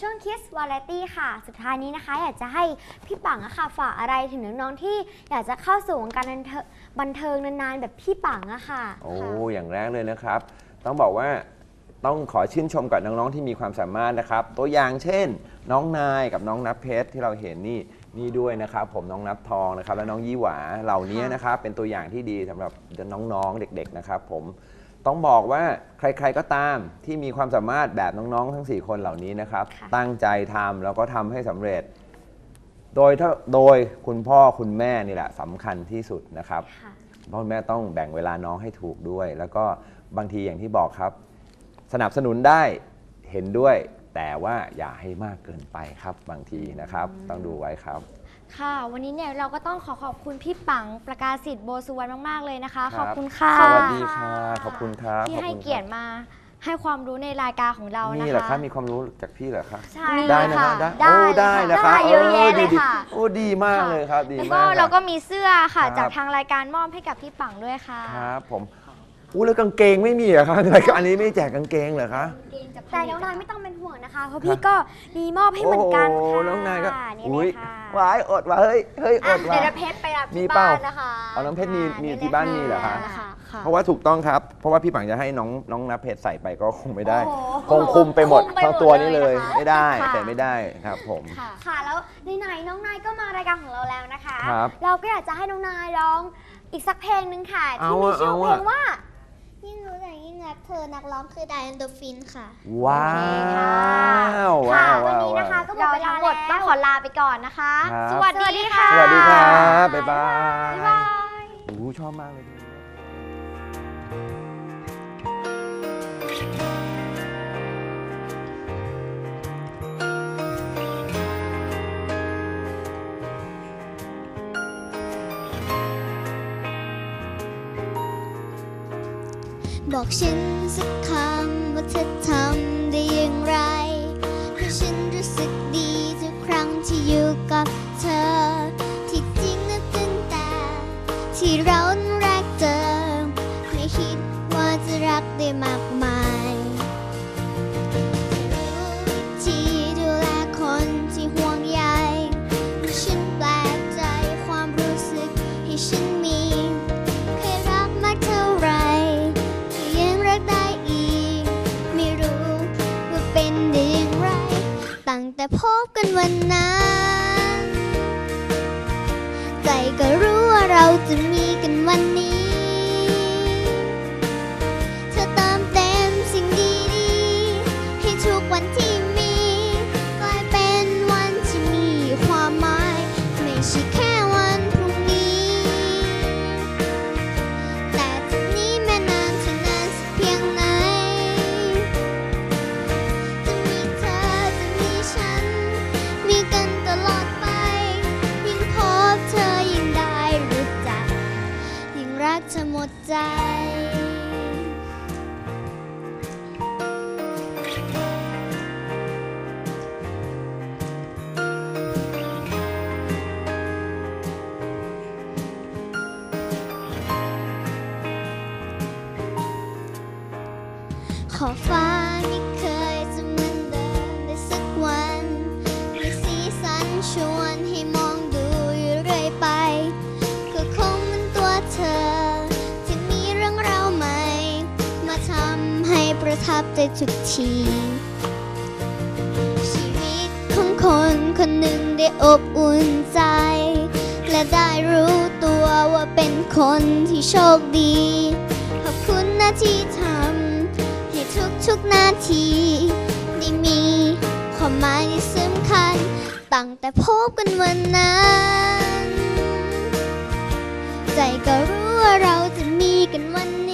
ช่วง Kiss Variety ค่ะ สุดท้ายนี้นะคะ อยากจะให้พี่ปังอะค่ะฝากอะไรถึงน้องๆที่อยากจะเข้าสู่วงการบันเทิงนานๆ แบบพี่ปังอะค่ะ โอ้อย่างแรกเลยนะครับ ต้องบอกว่าต้องขอชื่นชมกับน้องๆที่มีความสามารถนะครับ ตัวอย่างเช่น น้องนายกับน้องนับเพชรที่เราเห็นนี่นี่ด้วยนะครับผมน้องนับทองนะครับ และน้องยี่หวาเหล่านี้นะครับเป็นตัวอย่างที่ดีสำหรับน้องๆเด็ก ๆ นะครับ ผม ต้องบอกว่าใครๆก็ตามที่มีความสามารถแบบน้องๆ ทั้ง 4 คนเหล่านี้นะครับ ค่ะตั้งใจทำแล้วก็ทำให้สำเร็จ โดยถ้าโดยคุณพ่อคุณแม่นี่แหละสำคัญที่สุดนะครับ ค่ะ พ่อคุณแม่ต้องแบ่งเวลาน้องให้ถูกด้วย แล้วก็บางทีอย่างที่บอกครับ สนับสนุนได้เห็นด้วย แต่ว่าอย่าให้มากเกินไปครับบางทีนะครับ ต้องดูไว้ครับ ค่ะ วันนี้เนี่ยเราก็ต้องขอขอบคุณพี่ปังประกาศสิทธิ์โบสุวรรณมาก ๆ เลยนะคะคขรับอบคุณค่ะ สวัสดีค่ะ ขอบคุณครับที่ขอบให้คุณครับเกียรติมาให้ความรู้ในรายการของเรานะคะ นี่เหรอครับมีความรู้จากพี่เหรอครับใช่ได้เลยนะคค่ะรับได้โอ้ได้นะครับได้เยอะแยะอเลยดีค่ะ ๆโอ้ดีมากเลยครับดีแล้วมาก็กเราก็คบมีเสื้อค่ะครับจากทางรายการมอบให้กับพี่ปังด้วยค่ะ ครับผม อู้แล้วกางเกงไม่มีเหรอครับรายการนี้ไม่แจกกางเกงเหรอคะ แต่น้องนายไม่ต้องเป็นห่วงนะคะ เพราะพี่ก็มีมอบให้เหมือนกันโอ้ค่ะโหน้องนายก็นี่อุ้เลยยค่ะวายอดว่ะเฮ้ยเฮ้ยออะดเดี๋ว่ะยวเราเพชรไปรับมีที่เปล่าบ้านนะคะเอาน้องเพชรมีค่ะมีที่บ้านมีเหรอคะค่ะค่ะ เพราะว่าถูกต้องครับ เพราะว่าพี่ปังจะให้น้องน้องนับเพชรใส่ไปก็คงไม่ได้ โอ้โหคงคุมไปหมดคุมไปทั้งตัวนี้เลย หมดเลยนะคะไม่ได้ค่ะ แต่ไม่ได้ครับผม ค่ะ ค่ะแล้วไหนๆน้องนายก็มารายการของเราแล้วนะคะ ครับเราก็อยากจะให้น้องนายร้องอีกสักเพลงหนึ่งค่ะเอาที่มีอะชื่อเอาเพอะลงว่ายิ่ง รู้แต่ยิ่งรักเธอนักร้องคือไดแอนโดฟินค่ะ ว้าโอเคค่ะวว้าววัว้านวนี้ว้านะคะวก็หมดเวลาเราทั้งหมดแล้วต้องขอลาไปก่อนนะคะ ครับ สวัสดีค่ะ สวัสดีครับบ๊ายบายบ๊ายบาย โอ้โหชอบมากเลย บอกฉันสักคำว่าเธอทำได้อย่างไรเพราะฉันรู้สึกดีทุกครั้งที่อยู่กับเธอ ที่จริงนะตั้งแต่ ที่เราแรกเจอไม่คิดว่าจะรักได้มาก พบกันวันนั้น กเธอหมดใจ ขอฟ้าไม่เคยจะเหมือนเดิมในสักวันมีสีสันชวนให้ ทับใจทุกที ชีวิตของคนคนหนึ่งได้อบอุ่นใจ และได้รู้ตัวว่าเป็นคนที่โชคดี ขอบคุณนะที่ทำให้ทุกๆนาทีได้มีความหมายที่สำคัญตั้งแต่พบกันวันนั้น ใจก็รู้ว่าเราจะมีกันวัน